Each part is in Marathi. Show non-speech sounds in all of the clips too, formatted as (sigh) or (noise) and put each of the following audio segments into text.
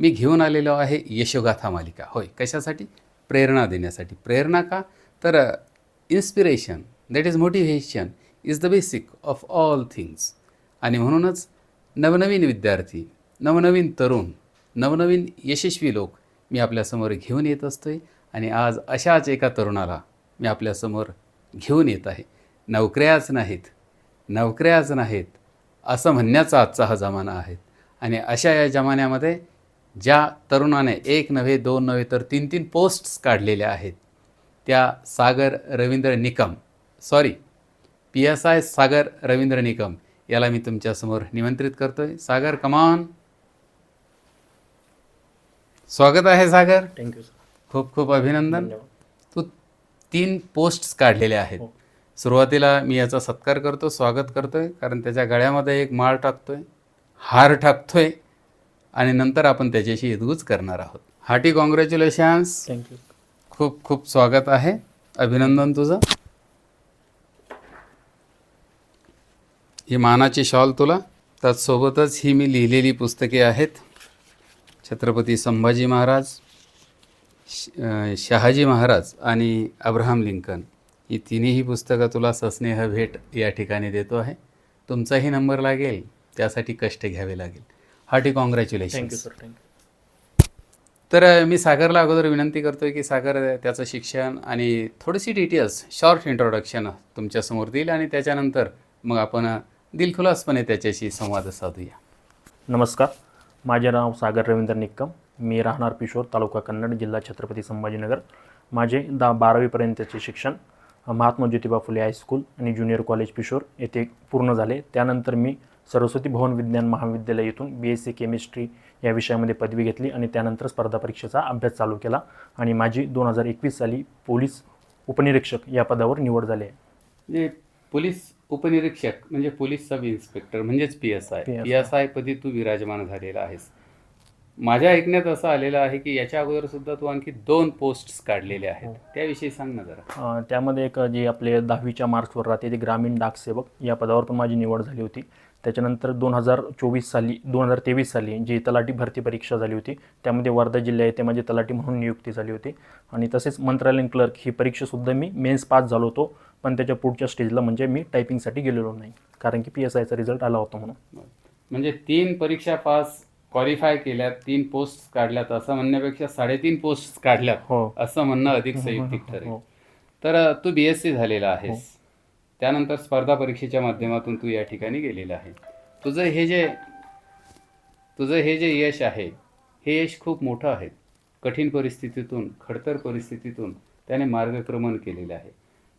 मी घेऊन आलेलो आहे यशोगाथा मालिका. होय कशासाठी? प्रेरणा देण्यासाठी. प्रेरणा का? तर inspiration that is motivation is the basic of all things आणि म्हणूनच नवनवीन विद्यार्थी नवनवीन तरुण नवनवीन यशस्वी लोक मी आपल्यासमोर घेऊन येत असतोय आणि आज अशाच एका तरुणाला मी आपल्यासमोर घेऊन येत आहे. नोकऱ्याच नाहीत नोकऱ्याच नाहीत असं म्हणण्याचा आजचा हा जमाना आहे. आणि अशा या जमान्यामध्ये ज्या तरुणाने एक नव्हे दोन नव्हे तर तीन तीन पोस्ट्स काढलेल्या आहेत. त्या Sagar Ravindra Nikam sorry P S I Sagar Ravindra Nikam याला मी तुमच्यासमोर निमंत्रित करतोय. सागर कमान स्वागत आहे सागर. थँक्यू सर खूप खूप अभिनंदन. तू तीन पोस्ट्स काढलेल्या आहेत. हो. सुरुवातीला मी याचा सत्कार करतो स्वागत करतोय कारण त्याच्या गळ्यामध्ये एक माळ टाकतोय हार टाकतोय. आणि नंतर आपण त्याच्याशी इदगूच करणार आहोत. हार्टी कॉंग्रॅच्युलेशन्स थँक्यू खूप खूप स्वागत आहे. अभिनंदन तुझं. ही मानाची शॉल तुला. त्याचसोबतच ही मी लिहिलेली पुस्तके आहेत. छत्रपती संभाजी महाराज शहाजी महाराज आणि अब्राहम लिंकन. ही तिन्ही पुस्तकं तुला सस्नेह भेट या ठिकाणी देतो आहे. तुमचाही नंबर लागेल. त्यासाठी कष्ट घ्यावे लागेल. Hearty congratulation thank you sir thank you तर मी सागरला अगोदर विनंती करतोय की सागर त्याचं शिक्षण आणि थोडीशी डिटेल्स शॉर्ट इंट्रोडक्शन तुमच्यासमोर देईल आणि त्याच्यानंतर मग आपण दिलखुलासपणे त्याच्याशी संवाद साधूया. नमस्कार. माझे नाव सागर रवींद्र निक्कम. मी राहणार पिशोर तालुका कन्नड जिल्हा छत्रपती संभाजीनगर. माझे दहा बारावीपर्यंतचे शिक्षण महात्मा ज्योतिबा फुले हायस्कूल आणि ज्युनियर कॉलेज पिशोर येथे पूर्ण झाले. त्यानंतर मी सरस्वती भवन विज्ञान महाविद्यालय येथून बी एस सी केमिस्ट्री या विषयामध्ये पदवी घेतली आणि त्यानंतर स्पर्धा परीक्षेचा अभ्यास चालू केला आणि माझी दोन हजार एकवीस साली पोलीस उपनिरीक्षक या पदावर निवड झाली आहे. म्हणजे पोलीस उपनिरीक्षक म्हणजे पोलीस सब इन्स्पेक्टर म्हणजेच P S I. P S I पदी तू विराजमान झालेला आहेस. माझ्या ऐकण्यात असं आलेलं आहे की याच्या अगोदर सुद्धा तू आणखी दोन पोस्ट्स काढलेल्या आहेत. त्याविषयी सांग ना जरा. त्यामध्ये एक जे आपले दहावीच्या मार्क्सवर राहते ते ग्रामीण डाकसेवक या पदावर पण माझी निवड झाली होती. त्याच्यानंतर दोन हजार चोवीस साली दोन हजार तेवीस साली जी तलाठी भरती परीक्षा झाली होती त्यामध्ये वर्धा जिल्हा येथे माझी तलाठी म्हणून नियुक्ती झाली होती. आणि तसेच मंत्रालयीन क्लर्क ही परीक्षासुद्धा मी मेन्स पास झालो होतो पण त्याच्या पुढच्या स्टेजला म्हणजे मी टायपिंगसाठी गेलेलो नाही कारण की पी एस आयचा रिझल्ट आला होता म्हणून. म्हणजे तीन परीक्षा पास क्वालिफाय केल्यात तीन पोस्ट काढल्यात असं म्हणण्यापेक्षा साडेतीन पोस्ट काढल्यात हो. असं म्हणणं अधिक संयुक्तिक ठरेल. हो. तर तू बी एस सी झालेला आहेस. त्यानंतर स्पर्धा परीक्षेच्या माध्यमातून तू या ठिकाणी गेलेला आहे. तुझं हे जे तुझं हे जे यश आहे हे यश खूप मोठं आहे. कठीण परिस्थितीतून खडतर परिस्थितीतून त्याने मार्गक्रमण केलेले आहे.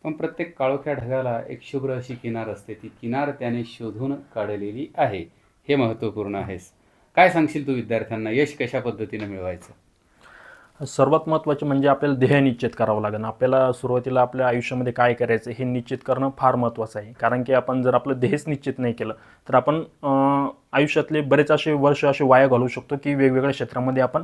पण प्रत्येक काळोख्या ढगाला एक शुभ्र अशी किनार असते. ती किनार त्याने शोधून काढलेली आहे. हे महत्त्वपूर्ण आहेस. काय सांगशील तू विद्यार्थ्यांना? यश कशा पद्धतीनं मिळवायचं? सर्वात महत्त्वाचे म्हणजे आपल्याला ध्येय निश्चित करावं लागेल. आपल्याला सुरुवातीला आपल्या आयुष्यामध्ये काय करायचं हे निश्चित करणं फार महत्त्वाचं आहे. कारण की आपण जर आपलं ध्येयच निश्चित नाही केलं तर आपण आयुष्यातले बरेच असे वर्ष असे वाया घालवू शकतो की वेगवेगळ्या क्षेत्रामध्ये आपण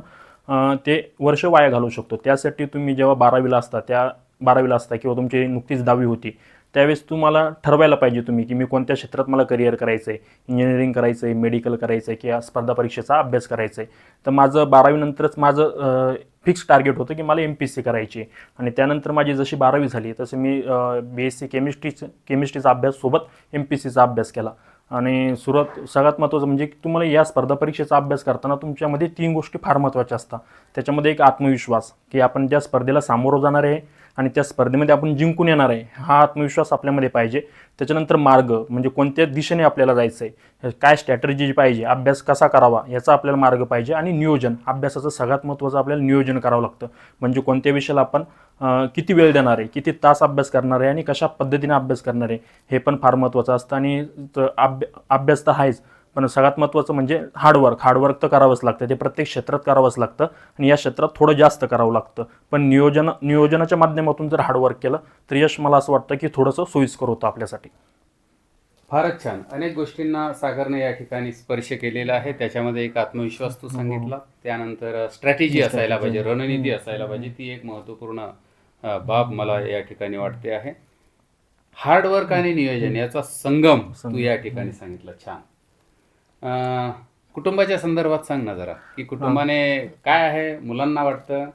ते वर्ष वाया घालवू शकतो. त्यासाठी तुम्ही जेव्हा बारावीला असता त्या बारावीला असता किंवा तुमची नुकतीच दहावी होती त्यावेळेस तुम्हाला ठरवायला पाहिजे तुम्ही की मी कोणत्या क्षेत्रात मला करिअर करायचं आहे इंजिनिअरिंग करायचं आहे मेडिकल करायचं आहे किंवा स्पर्धा परीक्षेचा अभ्यास करायचा आहे तर माझं बारावीनंतरच माझं फिक्स टार्गेट होतं की मला एम पी एस सी करायची आहे. आणि त्यानंतर माझी जशी बारावी झाली तसं मी बी एस सी केमिस्ट्रीचं केमिस्ट्रीचा अभ्यास सोबत एम पी सीचा अभ्यास केला. आणि सुरुवात सगळ्यात महत्त्वाचं म्हणजे की तुम्हाला या स्पर्धा परीक्षेचा अभ्यास करताना तुमच्यामध्ये तीन गोष्टी फार महत्त्वाच्या असतात. त्याच्यामध्ये एक आत्मविश्वास की आपण ज्या स्पर्धेला सामोरं जाणार आहे आणि त्या स्पर्धेमध्ये आपण जिंकून येणार आहे हा आत्मविश्वास आपल्यामध्ये पाहिजे. त्याच्यानंतर मार्ग म्हणजे कोणत्या दिशेने आपल्याला जायचं आहे काय स्ट्रॅटर्जी पाहिजे अभ्यास कसा करावा याचा आपल्याला मार्ग पाहिजे आणि नियोजन अभ्यासाचं सगळ्यात महत्त्वाचं आपल्याला नियोजन करावं लागतं. म्हणजे कोणत्या विषयाला आपण किती वेळ देणार आहे किती तास अभ्यास करणार आहे आणि कशा पद्धतीने अभ्यास करणार आहे हे पण फार महत्त्वाचं असतं. आणि त- अभ्य अभ्यास तर आहेच पण सगळ्यात महत्त्वाचं म्हणजे हार्डवर्क हार्डवर्क तर करावंच लागतं. ते प्रत्येक क्षेत्रात करावंच लागतं. आणि या क्षेत्रात थोडं जास्त करावं लागतं. पण नियोजन नियोजनाच्या माध्यमातून जर हार्डवर्क केलं तर यश मला असं वाटतं की थोडंसं सोयीस्कर होतं आपल्यासाठी. फारच छान. अनेक गोष्टींना सागरने या ठिकाणी स्पर्श केलेला आहे. त्याच्यामध्ये एक आत्मविश्वास तू सांगितला. त्यानंतर स्ट्रॅटेजी असायला पाहिजे. रणनीती असायला पाहिजे. ती एक महत्त्वपूर्ण बाब मला या ठिकाणी वाटते आहे. हार्डवर्क आणि नियोजन याचा संगम तू. या ठिकाणी सांगितलं. छान. अं, कुटुंबाच्या संदर्भात सांग ना जरा. की कुटुंबाने काय आहे? मुलांना वाटतं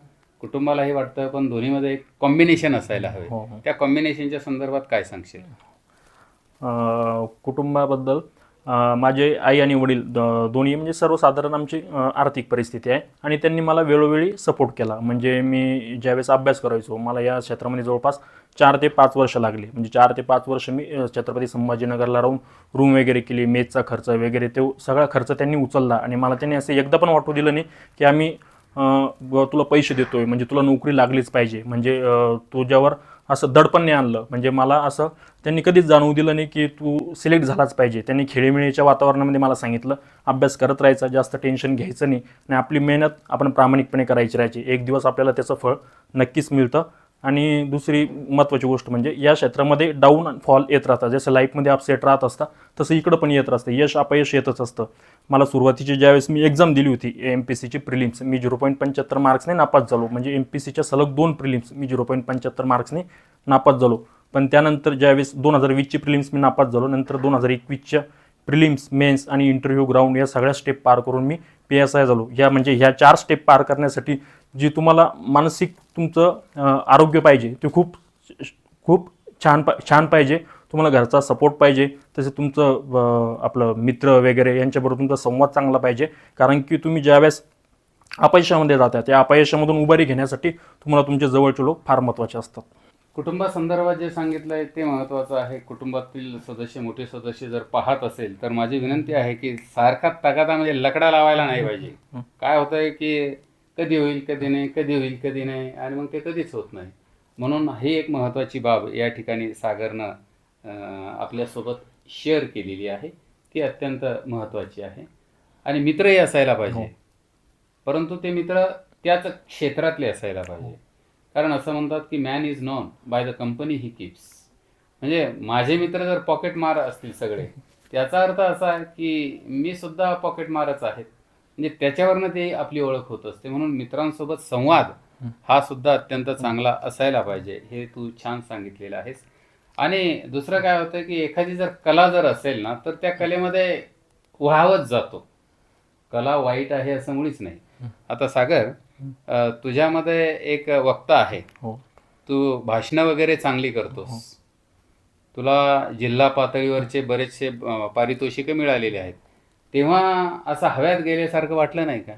कुटुंबालाही वाटतं पण दोन्हीमध्ये एक कॉम्बिनेशन असायला हवे. हो, हो. त्या कॉम्बिनेशनच्या संदर्भात काय सांगशील? अ, कुटुंबाबद्दल माझे आई आणि वडील द- दोन्ही म्हणजे सर्वसाधारण आमची आर्थिक परिस्थिती आहे. आणि त्यांनी मला वेळोवेळी सपोर्ट केला. म्हणजे मी ज्यावेळेस अभ्यास करायचो मला या क्षेत्रामध्ये जवळपास चार ते पाच वर्ष लागली. म्हणजे चार ते पाच वर्ष मी छत्रपती संभाजीनगरला राहून रूम वगैरे केली मेजचा खर्च वगैरे तो सगळा खर्च त्यांनी उचलला. आणि मला त्यांनी असं एकदा पण वाटू दिलं नाही की आम्ही तुला पैसे देतोय. म्हणजे तुला नोकरी लागलीच पाहिजे. म्हणजे तुझ्यावर असं दडपण नाही आणलं. म्हणजे मला असं त्यांनी कधीच जाणवू दिलं नाही की तू सिलेक्ट झालाच पाहिजे. त्यांनी खेळीमेळीच्या वातावरणामध्ये मला सांगितलं अभ्यास करत राहायचा जास्त टेन्शन घ्यायचं नाही आणि आपली मेहनत आपण प्रामाणिकपणे करायची राहायची. एक दिवस आपल्याला त्याचं फळ नक्कीच मिळतं. आणि दुसरी महत्त्वाची गोष्ट म्हणजे या क्षेत्रामध्ये डाऊन फॉल येत राहतात. जसं लाईफमध्ये अपसेट राहत असता तसं इकडं पण येत राहतं यश अपयश येतच असतं. मला सुरुवातीची ज्यावेळेस मी एक्झाम दिली होती एम पी सीची प्रिलिम्स मी झिरो पॉईंट पंच्याहत्तर मार्क्सने नापास झालो. म्हणजे एम पी सीच्या सलग दोन प्रिलिम्स मी झिरो पॉईंट पंच्याहत्तर मार्क्सने नापास झालो. पण त्यानंतर ज्यावेळेस दोन हजार वीसची प्रिलिम्स मी नापास झालो नंतर दोन हजार एकवीसच्या प्रिलिम्स मेन्स आणि इंटरव्ह्यू ग्राउंड या सगळ्या स्टेप पार करून मी पी एस आय झालो. या म्हणजे ह्या चार स्टेप पार करण्यासाठी जी तुम्हाला मानसिक तुमचं आरोग्य पाहिजे ते खूप खूप छान पा छान पाहिजे. तुम्हाला घरचा सपोर्ट पाहिजे. तसे तुमचं आपलं मित्र वगैरे यांच्याबरोबर तुमचा संवाद चांगला पाहिजे. कारण की तुम्ही ज्यावेळेस अपयशामध्ये जाता त्या अपयशामधून उभारी घेण्यासाठी तुम्हाला तुमचे जवळचे लोक फार महत्त्वाचे असतात. कुटुंबासंदर्भात जे सांगितलंय ते महत्वाचं आहे. कुटुंबातील सदस्य मोठे सदस्य जर पाहत असेल तर माझी विनंती आहे की सारखा तगादा म्हणजे लकडा लावायला नाही पाहिजे. काय होतंय की कधी होईल कधी नाही कधी होईल कधी नाही आणि मग ते कधीच होत नाही. म्हणून ही एक महत्वाची बाब या ठिकाणी सागरनं आपल्यासोबत शेअर केलेली आहे ती अत्यंत महत्वाची आहे. आणि मित्रही असायला पाहिजे. परंतु ते मित्र त्याच क्षेत्रातले असायला पाहिजे. कारण असं म्हणतात की man is known by the company he keeps म्हणजे माझे मित्र जर पॉकेट मार असतील सगळे त्याचा अर्थ असा आहे की मी सुद्धा पॉकेट मारच आहेत म्हणजे त्याच्यावरनं ते आपली ओळख होत असते. म्हणून मित्रांसोबत संवाद हा सुद्धा अत्यंत चांगला असायला पाहिजे. हे तू छान सांगितलेलं आहेस. आणि दुसरं काय होतं की एखादी जर कला जर असेल ना तर त्या कलेमध्ये वाहवत जातो. कला वाईट आहे असं मुळीच नाही. आता सागर तुझ्यामध्ये एक वक्ता आहे. हो. तू भाषणं वगैरे चांगली करतोस. तुला जिल्हा पातळीवरचे बरेचसे पारितोषिकं मिळालेले आहेत. तेव्हा असं हव्यात गेल्यासारखं वाटलं नाही का?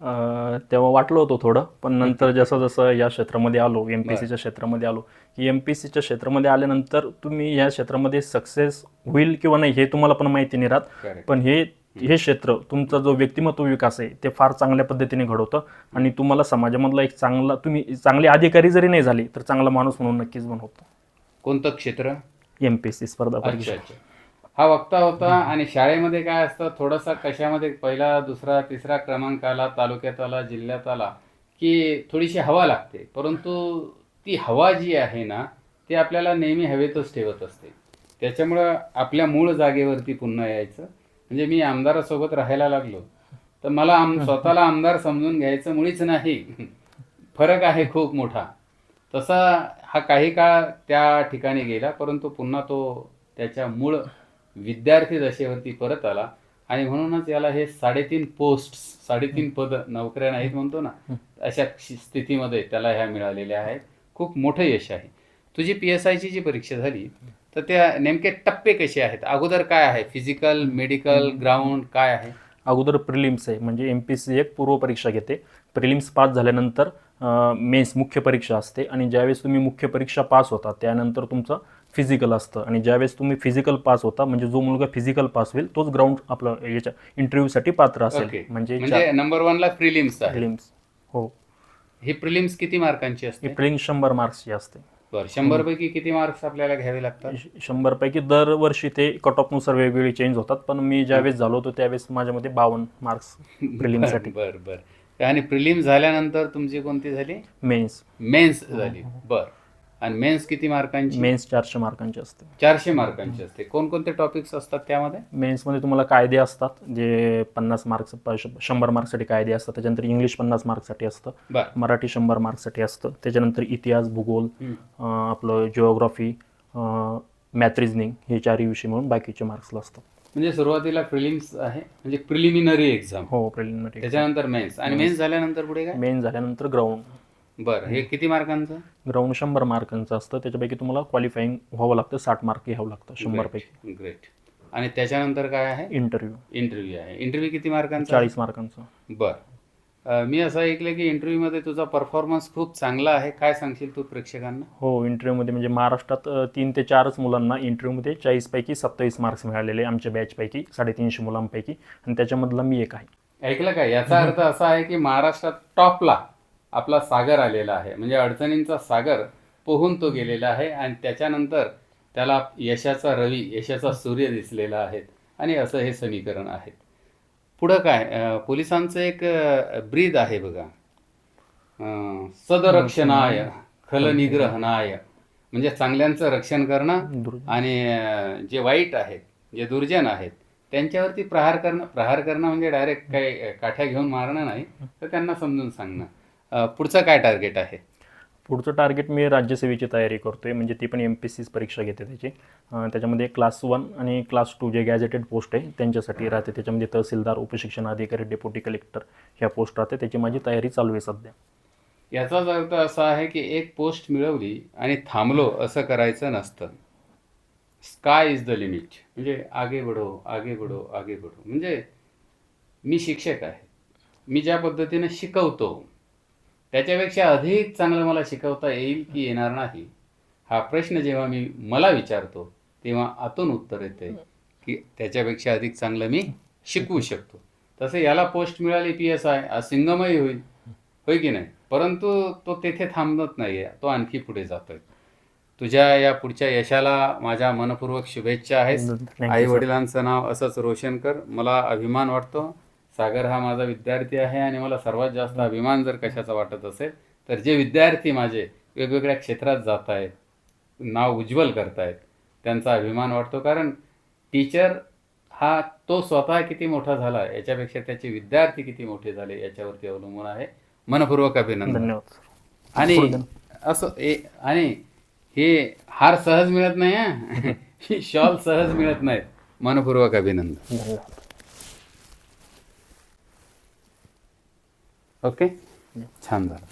अं, तेव्हा वाटलं होतं थोडं पण नंतर जसं जसं या क्षेत्रामध्ये आलो एम पी सीच्या क्षेत्रामध्ये आलो की एम पी सीच्या क्षेत्रामध्ये आल्यानंतर तुम्ही या क्षेत्रामध्ये सक्सेस होईल किंवा नाही हे तुम्हाला पण माहिती नाही राहत. पण हे हे क्षेत्र तुमचा जो व्यक्तिमत्व विकास आहे ते फार चांगल्या पद्धतीने घडवतं आणि तुम्हाला समाजामधला एक चांगला तुम्ही चांगले अधिकारी जरी नाही झाले तर चांगला माणूस म्हणून नक्कीच बनवतो. कोणतं क्षेत्र? एम पी सी स्पर्धा अच्छा परीक्षा. अच्छा. हा वक्ता होता आणि शाळेमध्ये काय असतं थोडासा कशामध्ये पहिला दुसरा तिसरा क्रमांक आला तालुक्यात आला जिल्ह्यात आला की थोडीशी हवा लागते. परंतु ती हवा जी आहे ना ती आपल्याला नेहमी हवेतच ठेवत असते. त्याच्यामुळं आपल्या मूळ जागेवरती पुन्हा यायचं. म्हणजे मी आमदारासोबत राहायला लागलो. तर मला आम स्वतःला आमदार समजून घ्यायचं मुळीच नाही. फरक आहे खूप मोठा. तसा हा काही काळ त्या ठिकाणी गेला परंतु पुन्हा तो त्याच्या मूळ विद्यार्थी दशेवरती परत आला. आणि म्हणूनच याला हे साडेतीन पोस्ट साडेतीन पद नोकऱ्या नाहीत म्हणतो ना अशा स्थितीमध्ये त्याला ह्या मिळालेल्या आहेत. खूप मोठं यश आहे. तुझी पी एस आयची जी परीक्षा झाली तर त्या नेमके टप्पे कसे आहेत? अगोदर काय आहे? फिजिकल मेडिकल ग्राउंड काय आहे? अगोदर प्रिलिम्स आहे. म्हणजे एम पी सी एक पूर्व परीक्षा घेते. प्रिलिम्स पास झाल्यानंतर मेन्स मुख्य परीक्षा असते. आणि ज्यावेळेस तुम्ही मुख्य परीक्षा पास होता त्यानंतर तुमचं फिजिकल असतं. आणि ज्यावेळेस तुम्ही फिजिकल पास होता म्हणजे जो मुलगा फिजिकल पास होईल तोच ग्राउंड आपलं याच्या इंटरव्ह्यूसाठी पात्र असेल. म्हणजे म्हणजे नंबर वनला प्रिलिम्स आहे. प्रिलिम्स हो. ही प्रिलिम्स किती मार्कांची असते? ही प्रिलिम्स शंभर मार्क्सची असते. बरं शंभर पैकी किती मार्क्स आपल्याला घ्यावे लागतात? श- शंभरपैकी दरवर्षी ते कट ऑफनुसार वेगवेगळे चेंज होतात पण मी ज्यावेळेस झालो होतो त्यावेळेस माझ्यामध्ये बावन्न मार्क्स प्रिलिम्ससाठी बर बर आणि प्रिलिम झाल्यानंतर तुमची कोणती झाली? मेन्स मेन्स झाली. बर. आणि मेन्स किती मार्कांची? मेन्स चारशे मार्कांचे असते. चारशे मार्कांची असते. कोणकोणते टॉपिक्स असतात त्यामध्ये? मेन्समध्ये तुम्हाला कायदे असतात जे पन्नास मार्क्स शंभर मार्क्ससाठी कायदे असतात त्याच्यानंतर इंग्लिश पन्नास मार्क्ससाठी असतं बर. मराठी शंभर मार्क्ससाठी असतं त्याच्यानंतर इतिहास भूगोल. अं, आपलं जिओग्राफी मॅथ रिझनिंग हे चारही विषय म्हणून बाकीचे मार्क्सला असतात. म्हणजे सुरुवातीला प्रिलिम्स आहे म्हणजे प्रिलिमिनरी एक्झाम हो प्रिलिमिनरी त्याच्यानंतर मेन्स आणि मेन्स झाल्यानंतर पुढे काय? मेन झाल्यानंतर ग्राउंड बरं हे किती मार्कांचं? ग्राउंड शंभर मार्कांचं असतं. त्याच्यापैकी तुम्हाला क्वालिफाईंग व्हावं लागतं साठ मार्क घ्यावं लागतं शंभरपैकी. ग्रेट आणि त्याच्यानंतर काय आहे? इंटरव्ह्यू इंटरव्ह्यू आहे. इंटरव्ह्यू किती मार्कांचा? चाळीस मार्कांचं. बर. मी असं ऐकलं की इंटरव्ह्यूमध्ये तुझा परफॉर्मन्स खूप चांगला आहे. काय सांगशील तू प्रेक्षकांना? हो इंटरव्ह्यूमध्ये म्हणजे महाराष्ट्रात तीन ते चारच मुलांना इंटरव्ह्यूमध्ये चाळीसपैकी सत्तावीस मार्क्स मिळालेले आमच्या बॅचपैकी साडेतीनशे मुलांपैकी. आणि त्याच्यामधला मी एक आहे. ऐकलं का? याचा अर्थ असा आहे की महाराष्ट्रात टॉपला आपला सागर आलेला आहे. म्हणजे अडचणींचा सागर पोहून तो गेलेला आहे आणि त्याच्यानंतर त्याला यशाचा रवी यशाचा सूर्य दिसलेला आहे आणि असं हे समीकरण आहे. पुढं काय? पोलिसांचं एक ब्रीद आहे बघा. अं, सदरक्षणाय खलनिग्रहणाय. म्हणजे चांगल्यांचं रक्षण करणं आणि जे वाईट आहेत जे दुर्जन आहेत त्यांच्यावरती प्रहार करणं प्रहार करणं म्हणजे डायरेक्ट काही काठ्या घेऊन मारणं नाही तर त्यांना समजून सांगणं. पुढचं काय टार्गेट आहे? पुढचं टार्गेट मी राज्यसेवेची तयारी करतोय. म्हणजे ती पण एम पी सीच परीक्षा घेते त्याची. त्याच्यामध्ये क्लास वन आणि क्लास टू जे गॅझेटेड पोस्ट आहे त्यांच्यासाठी राहते. त्याच्यामध्ये तहसीलदार उपशिक्षण अधिकारी डेप्युटी कलेक्टर ह्या पोस्ट राहते. त्याची माझी तयारी चालू आहे सध्या. याचाच अर्थ असा आहे की एक पोस्ट मिळवली आणि थांबलो असं करायचं नसतं. स्काय इज द लिमिट म्हणजे आगे बढो आगे बढो आगे बढो. म्हणजे मी शिक्षक आहे. मी ज्या पद्धतीने शिकवतो त्याच्यापेक्षा अधिक चांगलं मला शिकवता येईल की येणार नाही हा प्रश्न जेव्हा मी मला विचारतो तेव्हा आतून उत्तर येते की त्याच्यापेक्षा अधिक चांगलं मी शिकवू शकतो. तसं याला पोस्ट मिळाली पी एस आय आज सिंगमही होईल. होय की नाही? परंतु तो तेथे थांबत नाही आहे तो आणखी पुढे जातोय. तुझ्या या पुढच्या यशाला माझ्या मनपूर्वक शुभेच्छा आहेत. आई. वडिलांचं नाव असंच रोशन कर. मला अभिमान वाटतो. सागर हा माझा विद्यार्थी आहे आणि मला सर्वात जास्त अभिमान जर कशाचा वाटत असेल तर जे विद्यार्थी माझे वेगवेगळ्या क्षेत्रात जात आहेत नाव उज्ज्वल करतायत त्यांचा अभिमान वाटतो. कारण टीचर हा तो स्वतः किती मोठा झाला याच्यापेक्षा त्याचे विद्यार्थी किती मोठे झाले याच्यावरती अवलंबून आहे. मनपूर्वक अभिनंदन. आणि असं ए आणि हे हार सहज मिळत नाही (laughs) शॉल सहज मिळत नाहीत मनपूर्वक अभिनंदन. ओके? छान झालं.